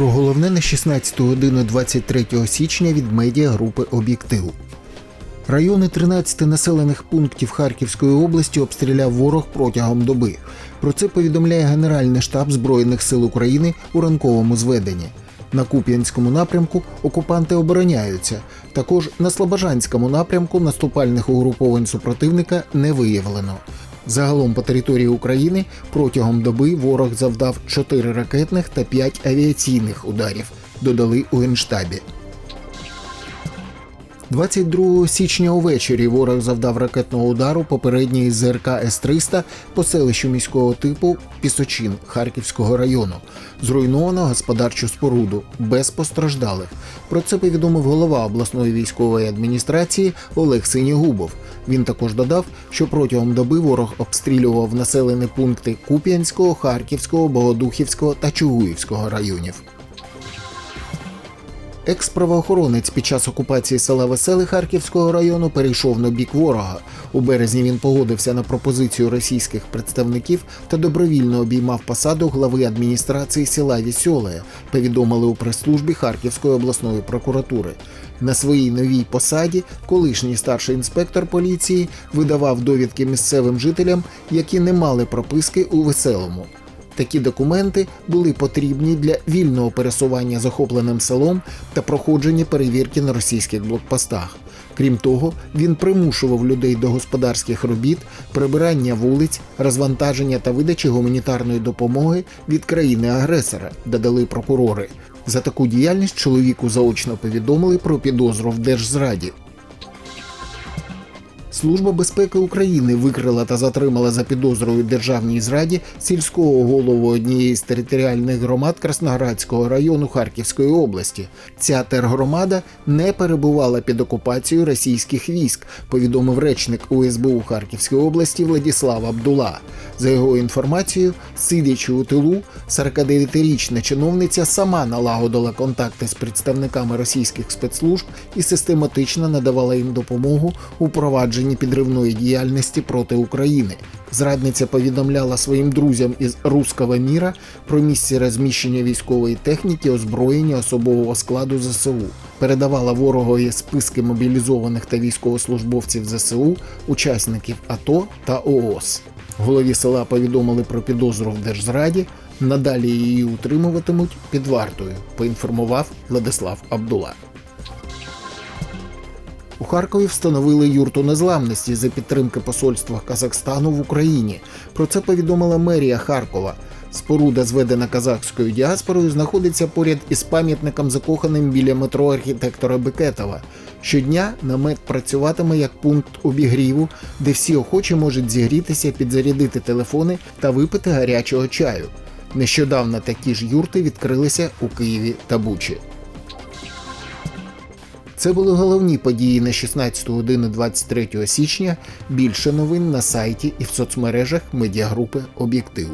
Про головне на 16 годину 23 січня від медіагрупи Об'єктив. Райони 13 населених пунктів Харківської області обстріляв ворог протягом доби. Про це повідомляє Генеральний штаб Збройних сил України у ранковому зведенні. На Куп'янському напрямку окупанти обороняються. Також на Слобожанському напрямку наступальних угруповань супротивника не виявлено. Загалом по території України протягом доби ворог завдав 4 ракетних та 5 авіаційних ударів, додали у Генштабі. 22 січня увечері ворог завдав ракетного удару попередньої ЗРК С-300 по селищу міського типу Пісочин Харківського району. Зруйновано господарчу споруду без постраждалих. Про це повідомив голова обласної військової адміністрації Олег Синігубов. Він також додав, що протягом доби ворог обстрілював населені пункти Куп'янського, Харківського, Богодухівського та Чугуївського районів. Екс-правоохоронець під час окупації села Веселий Харківського району перейшов на бік ворога. У березні він погодився на пропозицію російських представників та добровільно обіймав посаду глави адміністрації села Вісьоле, повідомили у прес-службі Харківської обласної прокуратури. На своїй новій посаді колишній старший інспектор поліції видавав довідки місцевим жителям, які не мали прописки у веселому. Такі документи були потрібні для вільного пересування захопленим селом та проходження перевірки на російських блокпостах. Крім того, він примушував людей до господарських робіт, прибирання вулиць, розвантаження та видачі гуманітарної допомоги від країни-агресора, додали прокурори. За таку діяльність чоловіку заочно повідомили про підозру в держзраді. Служба безпеки України викрила та затримала за підозрою державній зраді сільського голову однієї з територіальних громад Красноградського району Харківської області. Ця тергромада не перебувала під окупацією російських військ, повідомив речник УСБУ Харківської області Владіслав Абдула. За його інформацією, сидячи у тилу, 49-річна чиновниця сама налагодила контакти з представниками російських спецслужб і систематично надавала їм допомогу у провадженні підривної діяльності проти України. Зрадниця повідомляла своїм друзям із Руського міра про місце розміщення військової техніки, озброєння особового складу ЗСУ, передавала ворогові списки мобілізованих та військовослужбовців ЗСУ, учасників АТО та ООС. Голові села повідомили про підозру в держзраді. Надалі її утримуватимуть під вартою, поінформував Владислав Абдула. У Харкові встановили юрту незламності за підтримки посольства Казахстану в Україні. Про це повідомила мерія Харкова. Споруда, зведена казахською діаспорою, знаходиться поряд із пам'ятником закоханим біля метро архітектора Бекетова. Щодня намет працюватиме як пункт обігріву, де всі охочі можуть зігрітися, підзарядити телефони та випити гарячого чаю. Нещодавно такі ж юрти відкрилися у Києві та Бучі. Це були головні події на 16 годину 23 січня. Більше новин на сайті і в соцмережах медіагрупи Об'єктив.